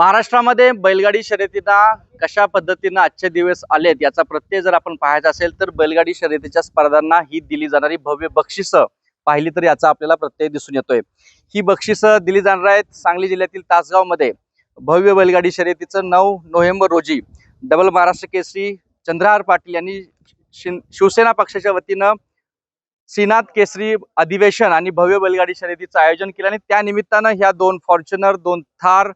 महाराष्ट्रामध्ये बैलगाडी शर्यतींना कशा पद्धतीनं आजचे दिवस आलेत याचा प्रत्यय जर आपण पाहायचा असेल तर बैलगाडी शर्यतीच्या स्पर्धांना ही दिली जाणारी भव्य बक्षिसं पाहिली तर याचा आपल्याला प्रत्यय दिसून येतोय. ही बक्षिसं दिली जाणार आहेत सांगली जिल्ह्यातील तासगावमध्ये. भव्य बैलगाडी शर्यतीचं नऊ नोव्हेंबर रोजी डबल महाराष्ट्र केसरी चंद्रहार पाटील यांनी शिन- शिवसेना पक्षाच्या वतीनं श्रीनाथ केसरी अधिवेशन आणि भव्य बैलगाडी शर्यतीचं आयोजन केलं आणि त्या निमित्तानं ह्या दोन फॉर्च्युनर दोन थार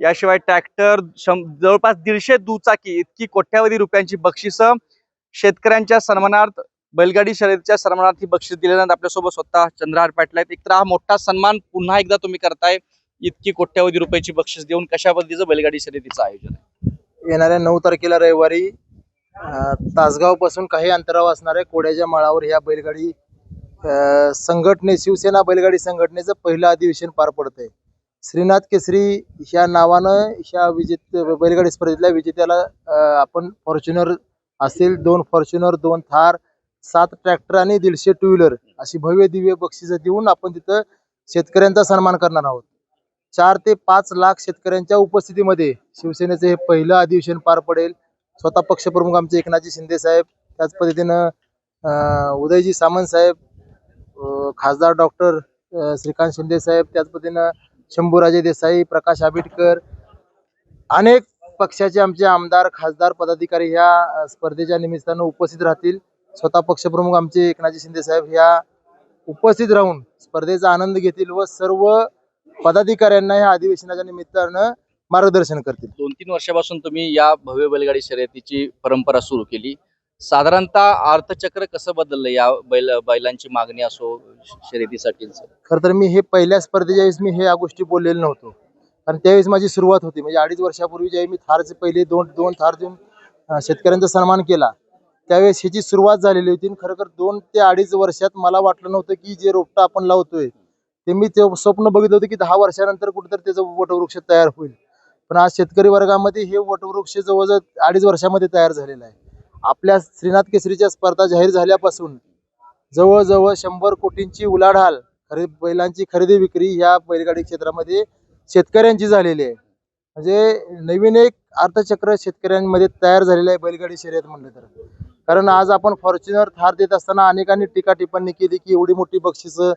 याशिवाय ट्रॅक्टर जवळपास दीडशे दुचाकी इतकी कोट्यावधी रुपयांची बक्षिसं शेतकऱ्यांच्या सन्मानार्थ बैलगाडी शर्यतीच्या सन्मानार्थ ही बक्षीस दिल्यानंतर आपल्यासोबत स्वतः चंद्रहार पाटील आहेत एकतर हा मोठा सन्मान पुन्हा एकदा तुम्ही करताय. इतकी कोट्यावधी रुपयाची बक्षीस देऊन कशा पद्धतीचं बैलगाडी शर्यतीचं आयोजन आहे? येणाऱ्या नऊ तारखेला रविवारी तासगावपासून काही अंतरावर असणाऱ्या कोड्याच्या माळावर ह्या बैलगाडी संघटने शिवसेना बैलगाडी संघटनेचं पहिलं अधिवेशन पार पडत आहे श्रीनाथ केसरी ह्या नावानं ह्या विजेत बैलगाडी स्पर्धेतल्या विजेत्याला आपण फॉर्च्युनर असेल दोन फॉर्च्युनर दोन थार सात ट्रॅक्टर आणि दीडशे टू व्हीलर अशी भव्य दिव्य बक्षिसं देऊन आपण तिथं शेतकऱ्यांचा सन्मान करणार आहोत. चार ते पाच लाख शेतकऱ्यांच्या उपस्थितीमध्ये शिवसेनेचं हे पहिलं अधिवेशन पार पडेल. स्वतः पक्षप्रमुख आमचे एकनाथजी शिंदे साहेब त्याच पद्धतीनं उदयजी सामंत साहेब खासदार डॉक्टर श्रीकांत शिंदे साहेब त्याच पद्धतीनं शंभूराजे देसाई प्रकाश आंबेडकर अनेक पक्षाचे आमचे आमदार खासदार पदाधिकारी ह्या स्पर्धेच्या निमित्तानं उपस्थित राहतील. स्वतः पक्षप्रमुख आमचे एकनाथजी शिंदे साहेब ह्या उपस्थित राहून स्पर्धेचा आनंद घेतील व सर्व पदाधिकाऱ्यांना ह्या अधिवेशनाच्या निमित्तानं मार्गदर्शन करतील. दोन तीन वर्षापासून तुम्ही या भव्य बैलगाडी शर्यतीची परंपरा सुरू केली. साधारणतः अर्थचक्र कसं बदललं या बैल बैलांची मागणी असो शर्यतीसाठी खरं तर मी हे पहिल्या स्पर्धेच्या वेळेस मी हे या गोष्टी बोललेलो नव्हतो. कारण त्यावेळेस माझी सुरुवात होती. म्हणजे अडीच वर्षापूर्वी ज्यावेळी मी थारचे पहिले दोन दोन थार देऊन शेतकऱ्यांचा सन्मान केला त्यावेळेस ह्याची सुरुवात झालेली होती. आणि खरं दोन ते अडीच वर्षात मला वाटलं नव्हतं की जे रोपटं आपण लावतोय ते मी ते स्वप्न बघितलं होतं की दहा वर्षानंतर कुठेतरी त्याचं वटवृक्ष तयार होईल. पण आज शेतकरी वर्गामध्ये हे वटवृक्ष जवळजवळ अडीच वर्षामध्ये तयार झालेलं आहे. आपल्या श्रीनाथ केसरीच्या स्पर्धा जाहीर झाल्यापासून जवळजवळ शंभर कोटींची उलाढाल खरेदी बैलांची खरेदी विक्री ह्या बैलगाडी क्षेत्रामध्ये शेतकऱ्यांची झालेली आहे. म्हणजे नवीन एक अर्थचक्र शेतकऱ्यांमध्ये तयार झालेलं आहे बैलगाडी शर्यत म्हणलं तर. कारण आज आपण फॉर्च्युनर थार देत असताना अनेकांनी टीका टिप्पणी केली की एवढी मोठी बक्षिसं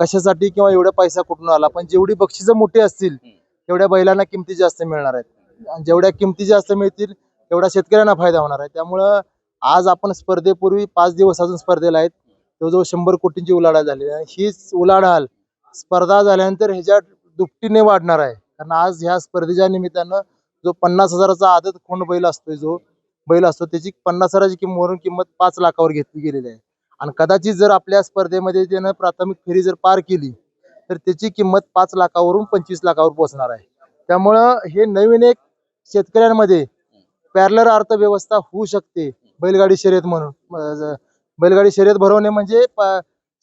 कशासाठी किंवा एवढा पैसा कुठून आला? पण जेवढी बक्षिसं मोठी असतील तेवढ्या बैलांना किमती जास्त मिळणार आहेत. आणि जेवढ्या किमती जास्त मिळतील तेवढा शेतकऱ्यांना फायदा होणार आहे. त्यामुळं आज आपण स्पर्धेपूर्वी पाच दिवस अजून स्पर्धेला आहेत. जवळजवळ शंभर कोटींची उलाढाल झाली आहे. हीच उलाढाल स्पर्धा झाल्यानंतर ह्याच्या दुपटीने वाढणार आहे. कारण आज ह्या स्पर्धेच्या निमित्तानं जो पन्नास हजाराचा आदत खोंड बैल असतोय जो बैल असतो त्याची पन्नास हजाराची किंमत किंमत पाच लाखावर घेतली गेलेली आहे. आणि कदाचित जर आपल्या स्पर्धेमध्ये त्यानं प्राथमिक फेरी जर पार केली तर त्याची किंमत पाच लाखावरून पंचवीस लाखावर पोहोचणार आहे. त्यामुळं हे नवीन एक शेतकऱ्यांमध्ये पॅरलर अर्थव्यवस्था होऊ शकते बैलगाडी शर्यत म्हणून. बैलगाडी शर्यत भरवणे म्हणजे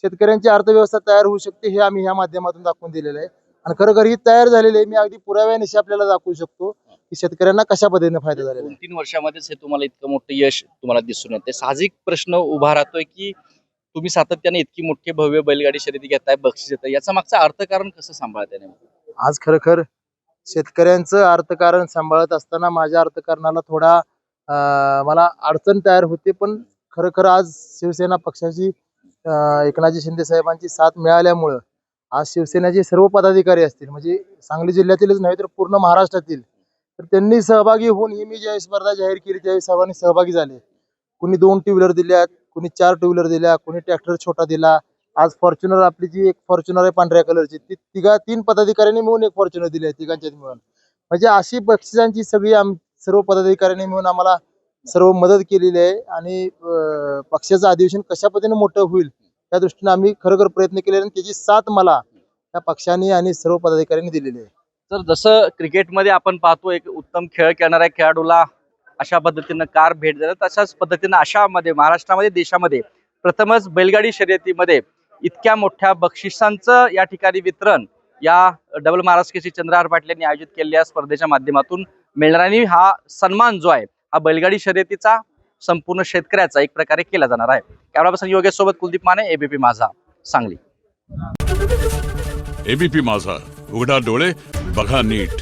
शेतकऱ्यांची अर्थव्यवस्था तयार होऊ शकते हे आम्ही ह्या माध्यमातून दाखवून दिलेलं आहे. आणि खरोखर ही तयार झालेली आहे. मी अगदी पुराव्यानिशी आपल्याला दाखवू शकतो की शेतकऱ्यांना कशा पद्धतीने फायदा झालेला तीन वर्षामध्येच हे तुम्हाला इतकं मोठं यश तुम्हाला दिसून येते साहजिक प्रश्न उभा राहतोय की तुम्ही सातत्याने इतकी मोठी भव्य बैलगाडी शर्यती घेताय बक्षीस येताय याचा मागचा अर्थकारण कसं सांभाळताय आहे आज खरोखर शेतकऱ्यांचं अर्थकारण सांभाळत असताना माझ्या अर्थकारणाला थोडा मला अडचण तयार होते. पण खरोखर आज शिवसेना पक्षाची एकनाथजी शिंदे साहेबांची साथ मिळाल्यामुळं आज शिवसेनेचे सर्व पदाधिकारी असतील म्हणजे सांगली जिल्ह्यातीलच नव्हे तर पूर्ण महाराष्ट्रातील तर त्यांनी सहभागी होऊन ही मी ज्यावेळी स्पर्धा जाहीर केली त्यावेळी सर्वांनी सहभागी झाले. कुणी दोन टू व्हीलर दिल्यात कुणी चार टू व्हीलर दिल्या कुणी ट्रॅक्टर छोटा दिला आज फॉर्च्युनर आपली जी एक फॉर्च्युनर आहे पांढऱ्या कलरची ती तिघा तीन पदाधिकाऱ्यांनी मिळून एक फॉर्च्युनर दिली आहे तिघांच्यात मिळून. म्हणजे अशी बक्षिसांची सगळी आम सर्व पदाधिकाऱ्यांनी मिळून आम्हाला सर्व मदत केलेली आहे आणि पक्षाचं अधिवेशन कशा पद्धतीने मोठं होईल त्या दृष्टीने आम्ही खरोखर प्रयत्न केले आणि त्याची साथ मला त्या पक्षाने आणि सर्व पदाधिकाऱ्यांनी दिलेली आहे. तर जसं क्रिकेटमध्ये आपण पाहतो एक उत्तम खेळ खेळणाऱ्या खेळाडूला अशा पद्धतीनं कार भेट देतात तशाच पद्धतीनं अशामध्ये महाराष्ट्रामध्ये देशामध्ये प्रथमच बैलगाडी शर्यतीमध्ये इतक्या मोठ्या बक्षिसांचं या ठिकाणी वितरण या डबल महाराष्ट्र केसरी चंद्रहार पाटील यांनी आयोजित केलेल्या स्पर्धेच्या माध्यमातून मिळणार हा सन्मान जो आहे हा बैलगाडी शर्यतीचा संपूर्ण शेतकऱ्याचा एक प्रकारे केला जाणार आहे. कॅमेरा पर्सन योगेश सोबत कुलदीप माने एबीपी माझा सांगली. एबीपी माझा उघडा डोळे बघा नीट.